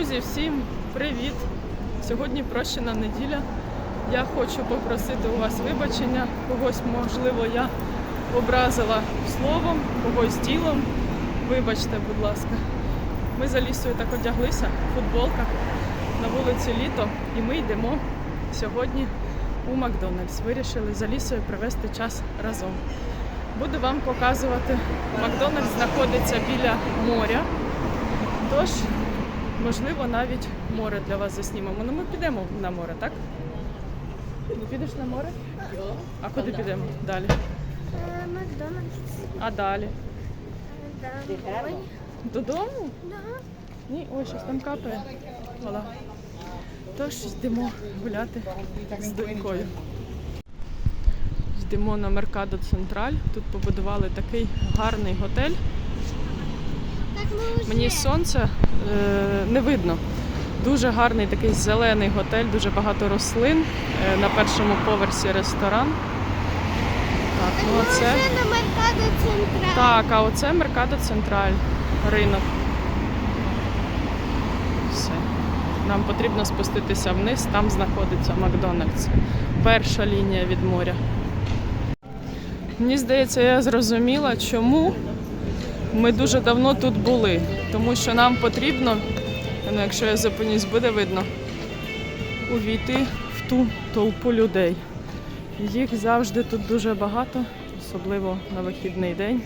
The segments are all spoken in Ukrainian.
Друзі, всім привіт! Сьогодні прощена неділя. Я хочу попросити у вас вибачення. Когось, можливо, я образила словом, когось ділом. Вибачте, будь ласка. Ми за лісою так одяглися, футболка, на вулиці літо, і ми йдемо сьогодні у Макдональдс. Вирішили за лісою провести час разом. Буду вам показувати. Макдональдс знаходиться біля моря. Тож, можливо, навіть море для вас заснімемо. Ну, ми підемо на море, так? Ти підеш на море? А куди підемо? Далі. Е, Макдональдс. А далі? Додому? Ні, ой, щось там капає. Вола. Тож йдемо гуляти з донькою. Йдемо на Меркадо Централь. Тут побудували такий гарний готель. Мені сонце е, не видно. Дуже гарний такий зелений готель, дуже багато рослин. Е, на першому поверсі ресторан. Так, ну оце. на Меркадо Централь. Так, а оце Меркадо Централь, ринок. Все. Нам потрібно спуститися вниз, там знаходиться Макдональдс. Перша лінія від моря. Мені здається, я зрозуміла, чому ми дуже давно тут були. Тому що нам потрібно, ну, якщо я зупинюсь, буде видно, увійти в ту толпу людей. Їх завжди тут дуже багато, особливо на вихідний день.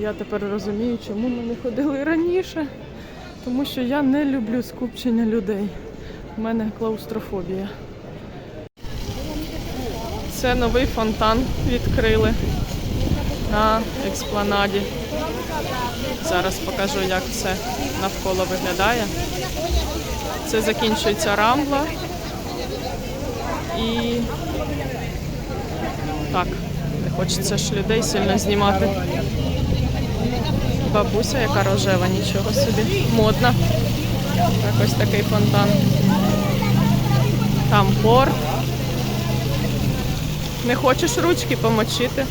Я тепер розумію, чому ми не ходили раніше. Тому що я не люблю скупчення людей. У мене клаустрофобія. Це новий фонтан відкрили на експланаді. Зараз покажу, як все навколо виглядає. Це закінчується рамбла. І так, не хочеться ж людей сильно знімати. Бабуся, яка рожева, нічого собі. Модна. Так, ось такий фонтан. Там порт. Не хочеш ручки помочити?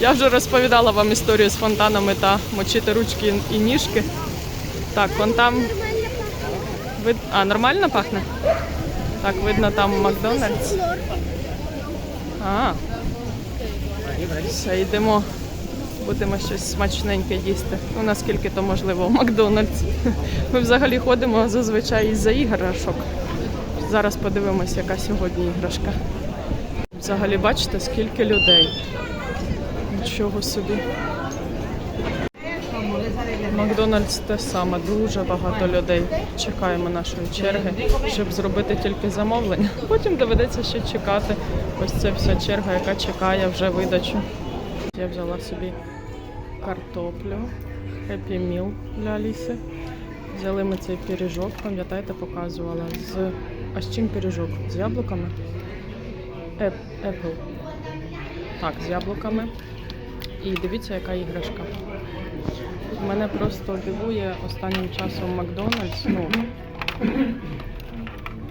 Я вже розповідала вам історію з фонтанами та мочити ручки і ніжки. Так, вон там. Вид... А, нормально пахне? Так, видно там Макдональдс. А. Все, йдемо. Будемо щось смачненьке їсти. Ну, наскільки то можливо, в Макдональдс. Ми взагалі ходимо зазвичай із-за іграшок. Зараз подивимось, яка сьогодні іграшка. Взагалі, бачите, скільки людей. Нічого собі. Макдональдс те саме, дуже багато людей. Чекаємо нашої черги, щоб зробити тільки замовлення. Потім доведеться ще чекати. Ось це вся черга, яка чекає вже видачу. Я взяла собі картоплю, Happy Meal для Аліси. Взяли ми цей пиріжок, пам'ятаєте, показувала з. А з чим пиріжок? З яблуками? Apple. Так, з яблуками. І дивіться, яка іграшка. Мене просто дивує останнім часом Макдональдс. Ну,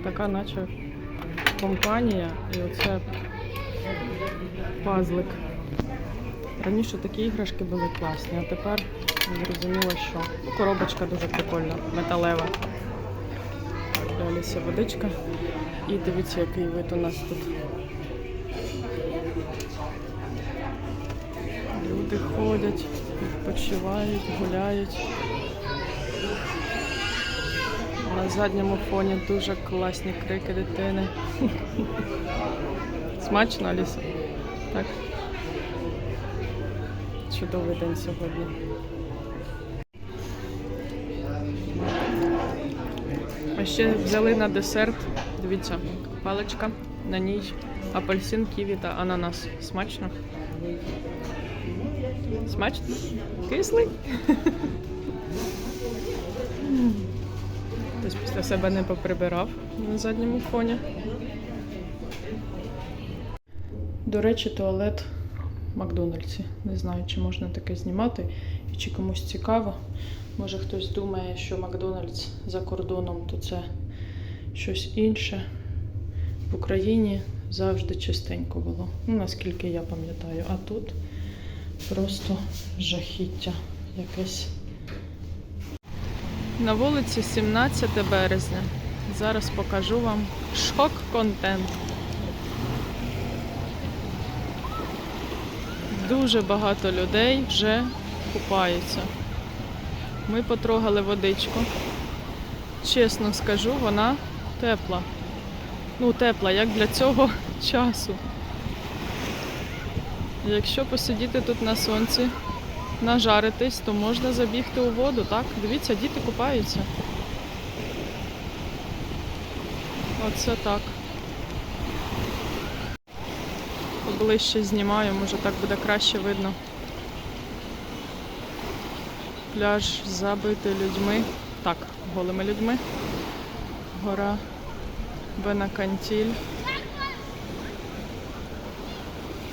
така наче компанія і оце пазлик. Раніше такі іграшки були класні, а тепер зрозуміло, що коробочка дуже прикольна, металева. Далі водичка. І дивіться, який вид у нас тут. Люди ходять, відпочивають, гуляють. На задньому фоні дуже класні крики дитини. Смачно, Аліса? Так. Чудовий день сьогодні. А ще взяли на десерт. Дивіться, паличка, на ній апельсин, ківі та ананас. Смачно? Смачно? Кислий? Хтось після себе не поприбирав на задньому фоні. До речі, туалет в Макдональдсі. Не знаю, чи можна таке знімати і чи комусь цікаво. Може хтось думає, що Макдональдс за кордоном то це щось інше. В Україні завжди чистенько було. Ну, наскільки я пам'ятаю. А тут просто жахіття якесь. На вулиці 17 березня. Зараз покажу вам шок-контент. Дуже багато людей вже купаються. Ми потрогали водичку. Чесно скажу, вона тепла. Ну, тепла, як для цього часу. Якщо посидіти тут на сонці, нажаритись, то можна забігти у воду, так? Дивіться, діти купаються. Оце так. Поближче знімаю, може так буде краще видно. Пляж забитий людьми. Так, голими людьми. Гора Бенакантіль.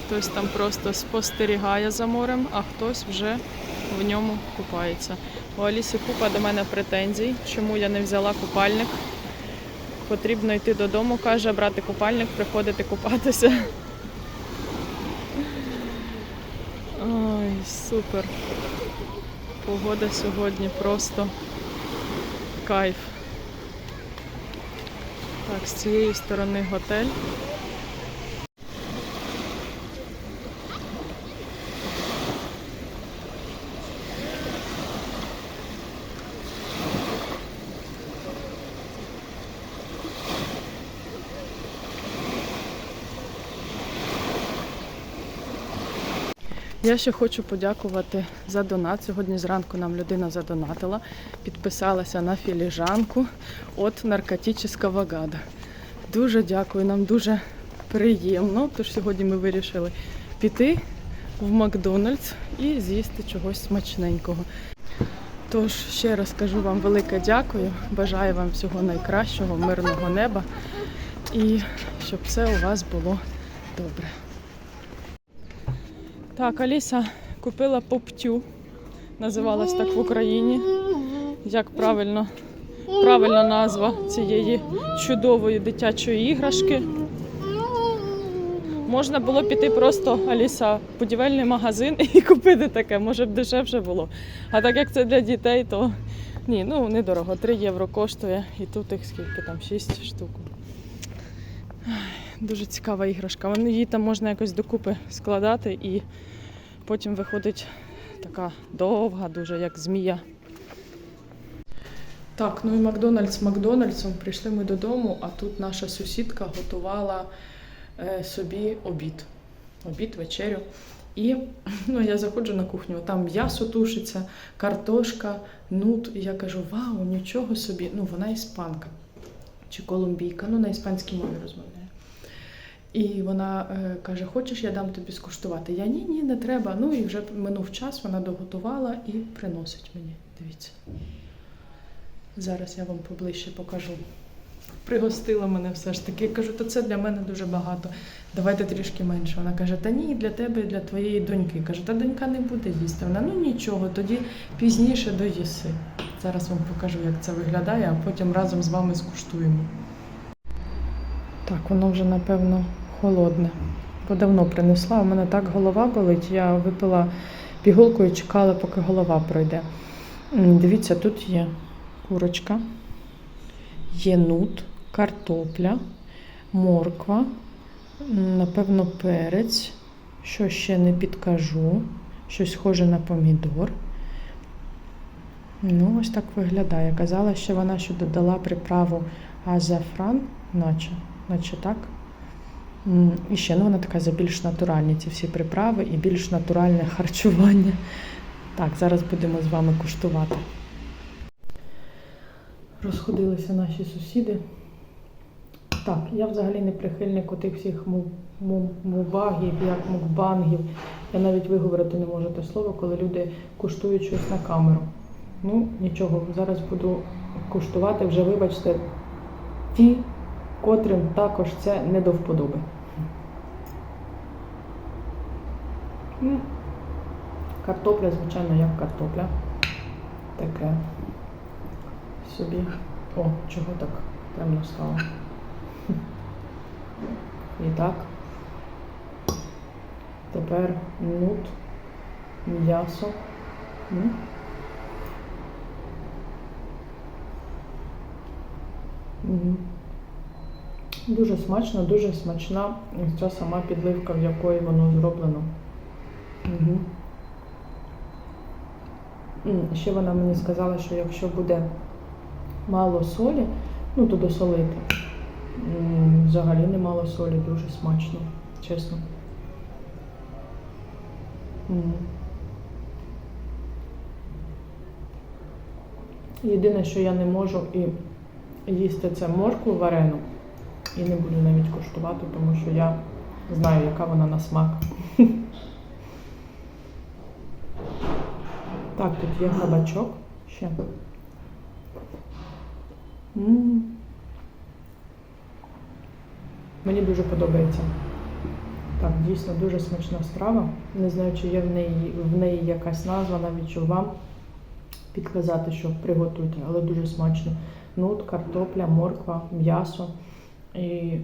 Хтось там просто спостерігає за морем, а хтось вже в ньому купається. У Алісі купа до мене претензій, чому я не взяла купальник. Потрібно йти додому, каже, брати купальник, приходити купатися. Ой, супер. Погода сьогодні просто кайф. Так, з цієї сторони готель. Я ще хочу подякувати за донат. Сьогодні зранку нам людина задонатила, підписалася на філіжанку от наркотичного гада. Дуже дякую, нам дуже приємно. Тож сьогодні ми вирішили піти в Макдональдс і з'їсти чогось смачненького. Тож ще раз кажу вам велике дякую. Бажаю вам всього найкращого, мирного неба і щоб все у вас було добре. Так, Аліса купила поптю. Називалась так в Україні. Як правильно, правильна назва цієї чудової дитячої іграшки. Можна було піти просто Аліса в будівельний магазин і купити таке, може б дешевше було. А так як це для дітей, то ні, ну недорого. 3 євро коштує і тут їх скільки там, 6 штук. Дуже цікава іграшка. Її там можна якось докупи складати і потім виходить така довга, дуже як змія. Так, ну і Макдональдс Макдональдсом. Прийшли ми додому, а тут наша сусідка готувала е, собі обід. Обід, вечерю. І ну, я заходжу на кухню, там м'ясо тушиться, картошка, нут. І я кажу, вау, нічого собі. Ну, вона іспанка чи колумбійка, ну на іспанській мові розмовляє. І вона е, каже: Хочеш, я дам тобі скуштувати? Я ні, ні, не треба. Ну і вже минув час, вона доготувала і приносить мені. Дивіться. Зараз я вам поближче покажу. Пригостила мене все ж таки. Я кажу, то це для мене дуже багато. Давайте трішки менше. Вона каже, та ні, для тебе, і для твоєї доньки. Кажу, та донька не буде їсти. Вона ну нічого, тоді пізніше доїси. Зараз вам покажу, як це виглядає, а потім разом з вами скуштуємо. Так, воно вже напевно холодне. Бо давно принесла. У мене так голова болить. Я випила пігулку і чекала, поки голова пройде. Дивіться, тут є курочка, є нут, картопля, морква, напевно, перець. Що ще не підкажу. Щось схоже на помідор. Ну, ось так виглядає. Казала, що вона ще додала приправу азафран, наче, наче так. І ще ну, вона така за більш натуральні ці всі приправи і більш натуральне харчування. Так, зараз будемо з вами куштувати. Розходилися наші сусіди. Так, я взагалі не прихильник отих всіх му- му- мубагів, як мукбангів. Я навіть виговорити не можу те слово, коли люди куштують щось на камеру. Ну, нічого, зараз буду куштувати вже, вибачте, ті, котрим також це не до вподоби. Картопля, звичайно, як картопля. Таке собі. О, чого так темно стало. І так. Тепер нут, м'ясо. М. Дуже смачно, дуже смачна ця сама підливка, в якої воно зроблено. Угу. Ще вона мені сказала, що якщо буде мало солі, ну то досолити. Взагалі немало солі, дуже смачно, чесно. Єдине, що я не можу і їсти це моркву варену. І не буду навіть коштувати, тому що я знаю, яка вона на смак. Так, тут є кабачок ще. М. Мені дуже подобається. Так, дійсно дуже смачна страва. Не знаю, чи є в неї, в неї якась назва, навіть щоб вам підказати, що приготуйте, але дуже смачно. Нут, картопля, морква, м'ясо і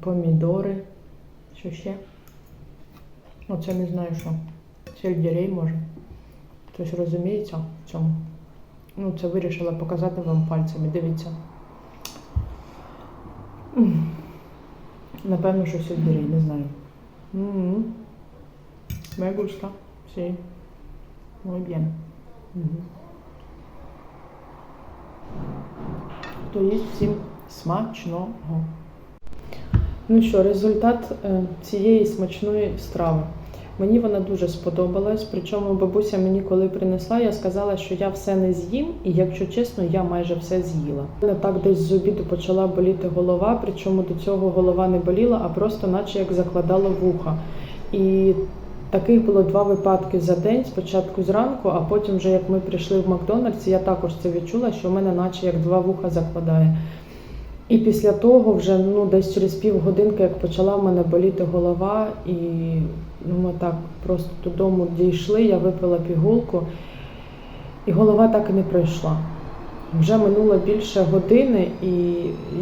помідори. Що ще? Оце не знаю що. Сельдерей може. Хтось розуміється в цьому. Ну, це вирішила показати вам пальцями. Дивіться. Напевно, що сельдерей, не знаю. Me gusta. Sí. Muy. Хто їсть всім смачного. Ну що, результат е, цієї смачної страви. Мені вона дуже сподобалась. Причому бабуся мені коли принесла, я сказала, що я все не з'їм, і якщо чесно, я майже все з'їла. Не так десь з обіду почала боліти голова, причому до цього голова не боліла, а просто наче як закладало вуха. І таких було два випадки за день. Спочатку зранку, а потім, вже як ми прийшли в Макдональдс, я також це відчула, що в мене наче як два вуха закладає. І після того, вже ну десь через півгодинки, як почала в мене боліти голова, і ну, ми так просто додому дійшли, я випила пігулку, і голова так і не пройшла. Вже минуло більше години, і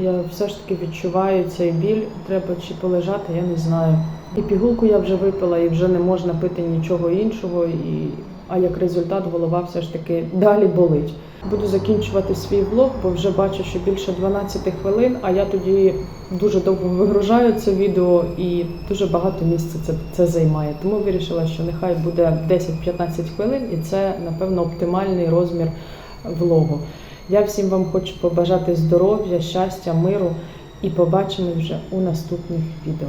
я все ж таки відчуваю цей біль. Треба чи полежати, я не знаю. І пігулку я вже випила, і вже не можна пити нічого іншого. І... А як результат, голова все ж таки далі болить. Буду закінчувати свій влог, бо вже бачу, що більше 12 хвилин, а я тоді дуже довго вигружаю це відео і дуже багато місця це, це займає. Тому вирішила, що нехай буде 10-15 хвилин, і це, напевно, оптимальний розмір влогу. Я всім вам хочу побажати здоров'я, щастя, миру і побачимось вже у наступних відео.